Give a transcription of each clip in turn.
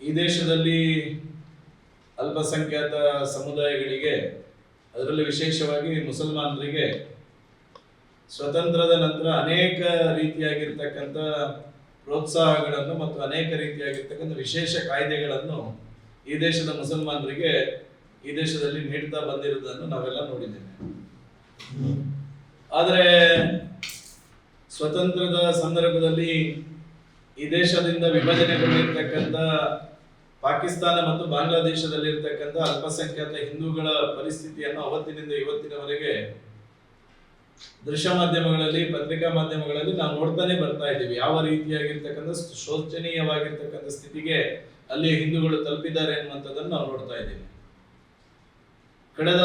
ಈ ದೇಶದಲ್ಲಿ ಅಲ್ಪಸಂಖ್ಯಾತ ಸಮುದಾಯಗಳಿಗೆ, ಅದರಲ್ಲಿ ವಿಶೇಷವಾಗಿ ಮುಸಲ್ಮಾನರಿಗೆ ಸ್ವತಂತ್ರದ ನಂತರ ಅನೇಕ ರೀತಿಯಾಗಿರ್ತಕ್ಕಂಥ ಪ್ರೋತ್ಸಾಹಗಳನ್ನು ಮತ್ತು ಅನೇಕ ರೀತಿಯಾಗಿರ್ತಕ್ಕಂಥ ವಿಶೇಷ ಕಾಯ್ದೆಗಳನ್ನು ಈ ದೇಶದ ಮುಸಲ್ಮಾನರಿಗೆ ಈ ದೇಶದಲ್ಲಿ ನೀಡ್ತಾ ಬಂದಿರುವುದನ್ನು ನಾವೆಲ್ಲ ನೋಡಿದ್ದೇವೆ. ಆದರೆ ಸ್ವತಂತ್ರದ ಸಂದರ್ಭದಲ್ಲಿ ಈ ದೇಶದಿಂದ ವಿಭಜನೆಗೊಂಡಿರ್ತಕ್ಕಂಥ ಪಾಕಿಸ್ತಾನ ಮತ್ತು ಬಾಂಗ್ಲಾದೇಶದಲ್ಲಿ ಇರ್ತಕ್ಕಂಥ ಅಲ್ಪಸಂಖ್ಯಾತ ಹಿಂದೂಗಳ ಪರಿಸ್ಥಿತಿಯನ್ನು ಅವತ್ತಿನಿಂದ ಇವತ್ತಿನವರೆಗೆ ದೃಶ್ಯ ಮಾಧ್ಯಮಗಳಲ್ಲಿ, ಪತ್ರಿಕಾ ಮಾಧ್ಯಮಗಳಲ್ಲಿ ನಾವು ನೋಡ್ತಾನೆ ಬರ್ತಾ ಇದ್ದೀವಿ. ಯಾವ ರೀತಿಯಾಗಿರ್ತಕ್ಕಂಥ ಶೋಚನೀಯವಾಗಿರ್ತಕ್ಕಂಥ ಸ್ಥಿತಿಗೆ ಅಲ್ಲಿ ಹಿಂದೂಗಳು ತಲುಪಿದ್ದಾರೆ ಅನ್ನುವಂಥದ್ದನ್ನು ನಾವು ನೋಡ್ತಾ ಇದ್ದೀವಿ. ಕಳೆದ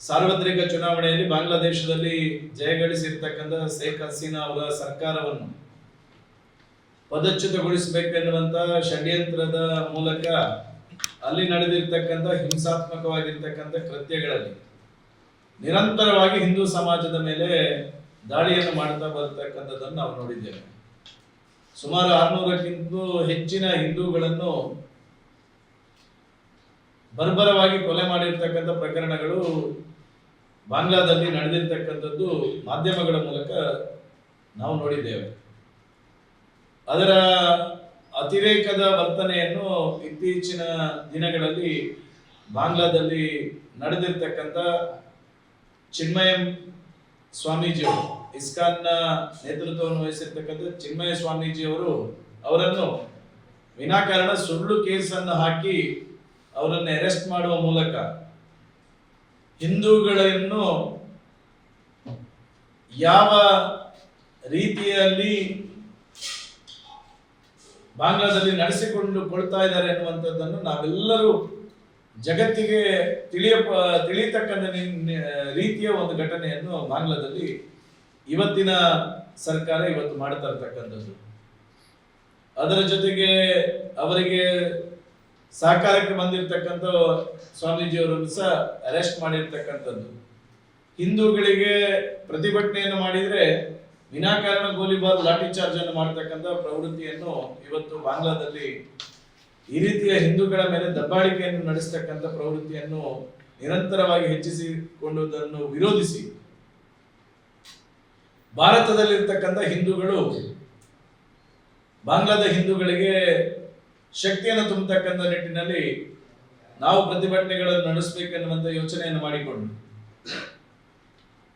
ಸಾರ್ವತ್ರಿಕ ಚುನಾವಣೆಯಲ್ಲಿ ಬಾಂಗ್ಲಾದೇಶದಲ್ಲಿ ಜಯಗಳಿಸಿರ್ತಕ್ಕಂಥ ಶೇಖ್ ಹಸೀನಾ ಅವರ ಸರ್ಕಾರವನ್ನು ಪದಚ್ಯುತಗೊಳಿಸಬೇಕೆನ್ನುವಂತ ಷಡ್ಯಂತ್ರದ ಮೂಲಕ ಅಲ್ಲಿ ನಡೆದಿರ್ತಕ್ಕಂಥ ಹಿಂಸಾತ್ಮಕವಾಗಿರ್ತಕ್ಕಂಥ ಕೃತ್ಯಗಳಲ್ಲಿ ನಿರಂತರವಾಗಿ ಹಿಂದೂ ಸಮಾಜದ ಮೇಲೆ ದಾಳಿಯನ್ನು ಮಾಡ್ತಾ ಬರ್ತಕ್ಕಂಥದ್ದನ್ನು ನಾವು ನೋಡಿದ್ದೇವೆ. ಸುಮಾರು ಆರ್ನೂರಕ್ಕಿಂತ ಹೆಚ್ಚಿನ ಹಿಂದೂಗಳನ್ನು ಬರ್ಬರವಾಗಿ ಕೊಲೆ ಮಾಡಿರ್ತಕ್ಕಂಥ ಪ್ರಕರಣಗಳು ಬಾಂಗ್ಲಾದಲ್ಲಿ ನಡೆದಿರ್ತಕ್ಕಂಥದ್ದು ಮಾಧ್ಯಮಗಳ ಮೂಲಕ ನಾವು ನೋಡಿದ್ದೇವೆ. ಅದರ ಅತಿರೇಕದ ವರ್ತನೆಯನ್ನು ಇತ್ತೀಚಿನ ದಿನಗಳಲ್ಲಿ ಬಾಂಗ್ಲಾದಲ್ಲಿ ನಡೆದಿರ್ತಕ್ಕಂಥ ಚಿನ್ಮಯ ಸ್ವಾಮೀಜಿಯವರು, ಇಸ್ಕಾನ್ನ ನೇತೃತ್ವವನ್ನು ವಹಿಸಿರ್ತಕ್ಕಂಥ ಚಿನ್ಮಯ ಸ್ವಾಮೀಜಿಯವರು ಅವರನ್ನು ವಿನಾಕಾರಣ ಸುಳ್ಳು ಕೇಸನ್ನು ಹಾಕಿ ಅವರನ್ನು ಅರೆಸ್ಟ್ ಮಾಡುವ ಮೂಲಕ ಹಿಂದೂಗಳನ್ನು ಯಾವ ರೀತಿಯಲ್ಲಿ ಬಾಂಗ್ಲಾದಲ್ಲಿ ನಡೆಸಿಕೊಂಡು ಕೊಳ್ತಾ ಇದ್ದಾರೆ ಅನ್ನುವಂಥದ್ದನ್ನು ನಾವೆಲ್ಲರೂ ಜಗತ್ತಿಗೆ ತಿಳಿಯ, ತಿಳಿಯತಕ್ಕಂಥ ರೀತಿಯ ಒಂದು ಘಟನೆಯನ್ನು ಬಾಂಗ್ಲಾದಲ್ಲಿ ಇವತ್ತಿನ ಸರ್ಕಾರ ಇವತ್ತು ಮಾಡ್ತಾ ಇರ್ತಕ್ಕಂಥದ್ದು. ಅದರ ಜೊತೆಗೆ ಅವರಿಗೆ ಸಹಕಾರಕ್ಕೆ ಬಂದಿರತಕ್ಕಂಥ ಸ್ವಾಮೀಜಿಯವರನ್ನು ಸಹ ಅರೆಸ್ಟ್ ಮಾಡಿರ್ತಕ್ಕಂಥದ್ದು. ಹಿಂದೂಗಳಿಗೆ ಪ್ರತಿಭಟನೆಯನ್ನು ಮಾಡಿದ್ರೆ ವಿನಾಕಾರಣ ಗೋಲಿಬಾರ್ ಲಾಠಿ ಚಾರ್ಜ್ ಅನ್ನು ಮಾಡತಕ್ಕಂತ ಪ್ರವೃತ್ತಿಯನ್ನು ಇವತ್ತು ಬಾಂಗ್ಲಾದಲ್ಲಿ ಈ ರೀತಿಯ ಹಿಂದೂಗಳ ಮೇಲೆ ದಬ್ಬಾಳಿಕೆಯನ್ನು ನಡೆಸತಕ್ಕಂತ ಪ್ರವೃತ್ತಿಯನ್ನು ನಿರಂತರವಾಗಿ ಹೆಚ್ಚಿಸಿಕೊಂಡುದನ್ನು ವಿರೋಧಿಸಿ ಭಾರತದಲ್ಲಿರ್ತಕ್ಕಂಥ ಹಿಂದೂಗಳು ಬಾಂಗ್ಲಾದ ಹಿಂದೂಗಳಿಗೆ ಶಕ್ತಿಯನ್ನು ತುಂಬತಕ್ಕಂಥ ನಿಟ್ಟಿನಲ್ಲಿ ನಾವು ಪ್ರತಿಭಟನೆಗಳನ್ನು ನಡೆಸಬೇಕೆನ್ನುವಂತ ಯೋಚನೆಯನ್ನು ಮಾಡಿಕೊಂಡು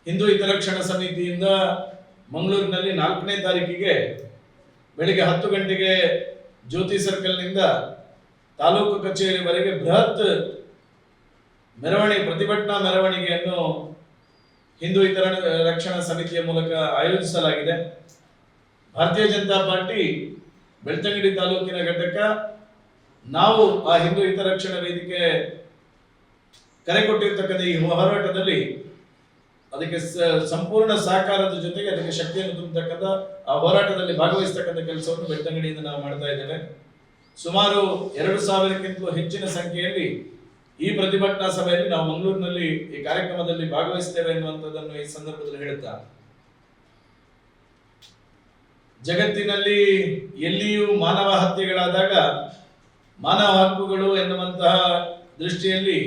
ಹಿಂದೂ ಹಿತರಕ್ಷಣಾ ಸಮಿತಿಯಿಂದ ಮಂಗಳೂರಿನಲ್ಲಿ ನಾಲ್ಕನೇ ತಾರೀಕಿಗೆ ಬೆಳಿಗ್ಗೆ ಹತ್ತು ಗಂಟೆಗೆ ಜ್ಯೋತಿ ಸರ್ಕಲ್ನಿಂದ ತಾಲೂಕು ಕಚೇರಿವರೆಗೆ ಬೃಹತ್ ಮೆರವಣಿಗೆ ಪ್ರತಿಭಟನಾ ಮೆರವಣಿಗೆಯನ್ನು ಹಿಂದೂ ಹಿತರ ರಕ್ಷಣಾ ಸಮಿತಿಯ ಮೂಲಕ ಆಯೋಜಿಸಲಾಗಿದೆ. ಭಾರತೀಯ ಜನತಾ ಪಾರ್ಟಿ ಬೆಳ್ತಂಗಡಿ ತಾಲೂಕಿನ ಘಟಕ, ನಾವು ಆ ಹಿಂದೂ ಹಿತರಕ್ಷಣಾ ವೇದಿಕೆ ಕರೆ ಕೊಟ್ಟಿರ್ತಕ್ಕಂಥ ಈ ಹೋರಾಟದಲ್ಲಿ ಅದಕ್ಕೆ ಸಂಪೂರ್ಣ ಸಹಕಾರದ ಜೊತೆಗೆ ಅದಕ್ಕೆ ಶಕ್ತಿಯನ್ನು ತುಂಬತಕ್ಕಂಥ, ಆ ಹೋರಾಟದಲ್ಲಿ ಭಾಗವಹಿಸ್ತಕ್ಕಂಥ ಕೆಲಸವನ್ನು ಬೆಳ್ತಂಗಡಿಯಿಂದ ನಾವು ಮಾಡ್ತಾ ಇದ್ದೇವೆ. ಸುಮಾರು ಎರಡು ಸಾವಿರಕ್ಕಿಂತಲೂ ಹೆಚ್ಚಿನ ಸಂಖ್ಯೆಯಲ್ಲಿ ಈ ಪ್ರತಿಭಟನಾ ಸಭೆಯಲ್ಲಿ ನಾವು ಮಂಗಳೂರಿನಲ್ಲಿ ಈ ಕಾರ್ಯಕ್ರಮದಲ್ಲಿ ಭಾಗವಹಿಸ್ತೇವೆ ಎನ್ನುವಂಥದ್ದನ್ನು ಈ ಸಂದರ್ಭದಲ್ಲಿ ಹೇಳುತ್ತಾ. ಜಗತ್ತಿನಲ್ಲಿ ಎಲ್ಲಿಯೂ ಮಾನವ ಹತ್ಯೆಗಳಾದಾಗ ಮಾನವ ಹಕ್ಕುಗಳು ಎನ್ನುವಂತಹ ದೃಷ್ಟಿಯಲ್ಲಿ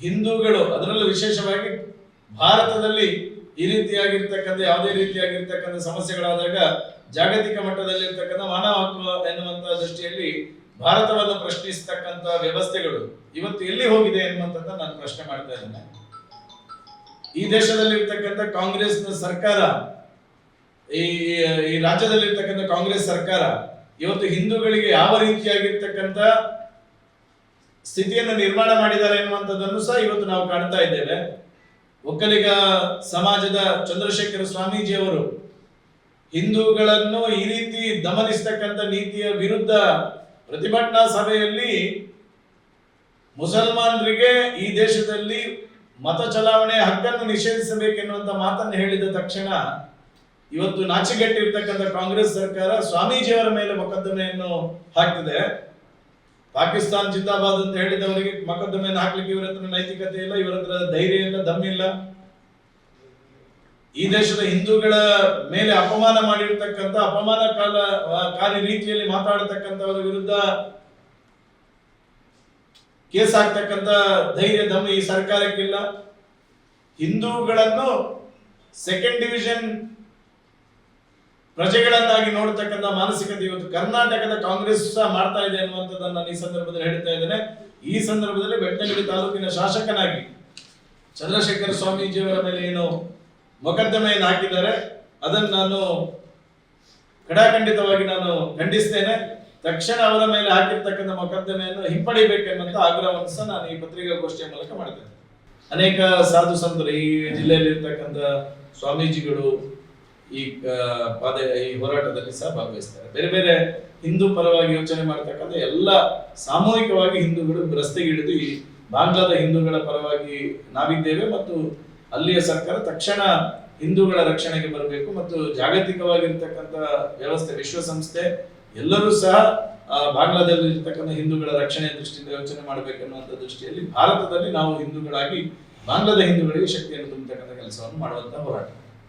ಹಿಂದೂಗಳು, ಅದರಲ್ಲೂ ವಿಶೇಷವಾಗಿ ಭಾರತದಲ್ಲಿ ಈ ರೀತಿಯಾಗಿರ್ತಕ್ಕಂಥ, ಯಾವುದೇ ರೀತಿಯಾಗಿರ್ತಕ್ಕಂಥ ಸಮಸ್ಯೆಗಳಾದಾಗ ಜಾಗತಿಕ ಮಟ್ಟದಲ್ಲಿರ್ತಕ್ಕಂಥ ಮಾನವ ಹಕ್ಕು ಎನ್ನುವಂತಹ ದೃಷ್ಟಿಯಲ್ಲಿ ಭಾರತವನ್ನು ಪ್ರಶ್ನಿಸ್ತಕ್ಕಂಥ ವ್ಯವಸ್ಥೆಗಳು ಇವತ್ತು ಎಲ್ಲಿ ಹೋಗಿದೆ ಎನ್ನುವಂಥದ್ದು ನಾನು ಪ್ರಶ್ನೆ ಮಾಡ್ತಾ ಇದ್ದೇನೆ. ಈ ದೇಶದಲ್ಲಿರ್ತಕ್ಕಂಥ ಕಾಂಗ್ರೆಸ್ನ ಸರ್ಕಾರ ಈ ಈ ರಾಜ್ಯದಲ್ಲಿರ್ತಕ್ಕಂಥ ಕಾಂಗ್ರೆಸ್ ಸರ್ಕಾರ ಇವತ್ತು ಹಿಂದೂಗಳಿಗೆ ಯಾವ ರೀತಿಯಾಗಿರ್ತಕ್ಕಂಥ ಸ್ಥಿತಿಯನ್ನು ನಿರ್ಮಾಣ ಮಾಡಿದ್ದಾರೆ ಎನ್ನುವಂಥದ್ದನ್ನು ಸಹ ಇವತ್ತು ನಾವು ಕಾಣ್ತಾ ಇದ್ದೇವೆ. ಒಕ್ಕಲಿಗ ಸಮಾಜದ ಚಂದ್ರಶೇಖರ ಸ್ವಾಮೀಜಿಯವರು ಹಿಂದೂಗಳನ್ನು ಈ ರೀತಿ ದಮನಿಸ್ತಕ್ಕಂಥ ನೀತಿಯ ವಿರುದ್ಧ ಪ್ರತಿಭಟನಾ ಸಭೆಯಲ್ಲಿ ಮುಸಲ್ಮಾನರಿಗೆ ಈ ದೇಶದಲ್ಲಿ ಮತ ಚಲಾವಣೆ ಹಕ್ಕನ್ನು ನಿಷೇಧಿಸಬೇಕೆನ್ನುವಂಥ ಮಾತನ್ನು ಹೇಳಿದ ತಕ್ಷಣ ಇವತ್ತು ನಾಚಿಗೆಟ್ಟಿರ್ತಕ್ಕಂಥ ಕಾಂಗ್ರೆಸ್ ಸರ್ಕಾರ ಸ್ವಾಮೀಜಿಯವರ ಮೇಲೆ ಮೊಕದ್ದಮೆಯನ್ನು ಹಾಕ್ತಿದೆ. ಪಾಕಿಸ್ತಾನ್ ಜಿಂದಾಬಾದ್ ಅಂತ ಹೇಳಿದವರಿಗೆ ಮೊಕದ್ದಮೆಯನ್ನು ಹಾಕ್ಲಿಕ್ಕೆ ಇವರ ಹತ್ರ ನೈತಿಕತೆ ಇಲ್ಲ, ಇವರ ಹತ್ರ ಧೈರ್ಯ ಇಲ್ಲ ದಮ್ಮಿಲ್ಲ ಈ ದೇಶದ ಹಿಂದೂಗಳ ಮೇಲೆ ಅಪಮಾನ ಮಾಡಿರ್ತಕ್ಕಂಥ, ಅಪಮಾನ ಕಾಲ ಕಾರ್ಯ ರೀತಿಯಲ್ಲಿ ಮಾತಾಡತಕ್ಕಂಥವರ ವಿರುದ್ಧ ಕೇಸ್ ಹಾಕ್ತಕ್ಕಂಥ ಧೈರ್ಯ ದಮ್ಮ ಈ ಸರ್ಕಾರಕ್ಕಿಲ್ಲ. ಹಿಂದೂಗಳನ್ನು ಸೆಕೆಂಡ್ ಡಿವಿಷನ್ ಪ್ರಜೆಗಳನ್ನಾಗಿ ನೋಡ್ತಕ್ಕಂಥ ಮಾನಸಿಕತೆ ಇವತ್ತು ಕರ್ನಾಟಕದ ಕಾಂಗ್ರೆಸ್ ಸಹ ಮಾಡ್ತಾ ಇದೆ ಅನ್ನುವಂಥದ್ದನ್ನು ನಾನು ಈ ಸಂದರ್ಭದಲ್ಲಿ ಹೇಳ್ತಾ ಇದ್ದೇನೆ. ಈ ಸಂದರ್ಭದಲ್ಲಿ ಬೆಟ್ಟಗಿರಿ ತಾಲೂಕಿನ ಶಾಸಕನಾಗಿ ಚಂದ್ರಶೇಖರ ಸ್ವಾಮೀಜಿಯವರ ಮೇಲೆ ಏನು ಮೊಕದ್ದಮೆಯನ್ನು ಹಾಕಿದ್ದಾರೆ. ಅದನ್ನು ನಾನು ಕಡಾಖಂಡಿತವಾಗಿ ನಾನು ಖಂಡಿಸ್ತೇನೆ. ತಕ್ಷಣ ಅವರ ಮೇಲೆ ಹಾಕಿರ್ತಕ್ಕಂಥ ಮೊಕದ್ದಮೆಯನ್ನು ಹಿಂಪಡಿಬೇಕೆನ್ನುವಂತ ಆಗ್ರಹವನ್ನು ಸಹ ನಾನು ಈ ಪತ್ರಿಕಾಗೋಷ್ಠಿಯ ಮೂಲಕ ಮಾಡಿದ್ದೇನೆ ಅನೇಕ ಸಾಧು ಸಂತರು ಈ ಜಿಲ್ಲೆಯಲ್ಲಿ ಇರ್ತಕ್ಕಂಥ ಸ್ವಾಮೀಜಿಗಳು ಈ ಪಾದ, ಈ ಹೋರಾಟದಲ್ಲಿ ಸಹ ಭಾಗವಹಿಸ್ತಾರೆ. ಬೇರೆ ಬೇರೆ ಹಿಂದೂ ಪರವಾಗಿ ಯೋಚನೆ ಮಾಡ್ತಕ್ಕಂಥ ಎಲ್ಲ ಸಾಮೂಹಿಕವಾಗಿ ಹಿಂದೂಗಳು ರಸ್ತೆಗೆ ಇಳಿದು ಈ ಬಾಂಗ್ಲಾದ ಹಿಂದೂಗಳ ಪರವಾಗಿ ನಾವಿದ್ದೇವೆ ಮತ್ತು ಅಲ್ಲಿಯ ಸರ್ಕಾರ ತಕ್ಷಣ ಹಿಂದೂಗಳ ರಕ್ಷಣೆಗೆ ಬರಬೇಕು ಮತ್ತು ಜಾಗತಿಕವಾಗಿರ್ತಕ್ಕಂಥ ವ್ಯವಸ್ಥೆ, ವಿಶ್ವಸಂಸ್ಥೆ ಎಲ್ಲರೂ ಸಹ ಬಾಂಗ್ಲಾದಲ್ಲಿ ಇರ್ತಕ್ಕಂಥ ಹಿಂದೂಗಳ ರಕ್ಷಣೆಯ ದೃಷ್ಟಿಯಿಂದ ಯೋಚನೆ ಮಾಡಬೇಕನ್ನುವಂಥ ದೃಷ್ಟಿಯಲ್ಲಿ ಭಾರತದಲ್ಲಿ ನಾವು ಹಿಂದೂಗಳಾಗಿ ಬಾಂಗ್ಲಾದ ಹಿಂದೂಗಳಿಗೆ ಶಕ್ತಿಯನ್ನು ತುಂಬತಕ್ಕಂಥ ಕೆಲಸವನ್ನು ಮಾಡುವಂತ ಹೋರಾಟ.